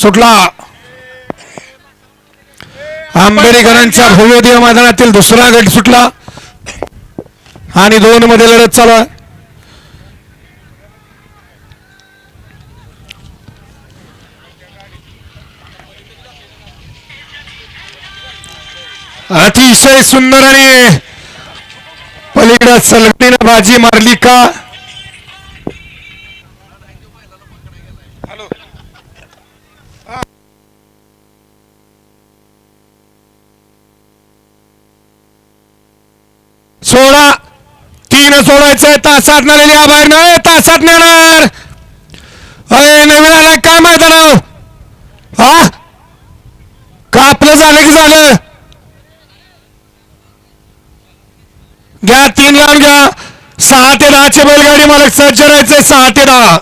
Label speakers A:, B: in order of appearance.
A: सुटला. आंबेडकरांच्या भव्यदेव मैदानातील दुसरा गट सुटला. आणि दोन मध्ये लढत चालू आहे. अतिशय सुंदर आणि पलीकडे सलगडीनं बाजी मारली का? तीन सोडायचंय तासात नेलेली बाहेर नाही. तासात नेणार अरे नवीन आलाय. काय मैदानाव हा? का आपलं झालं की झालं? घ्या तीन लावून घ्या. सहा ते दहाचे बैलगाडी मालक सज्ज राहायचे सहा ते दहा.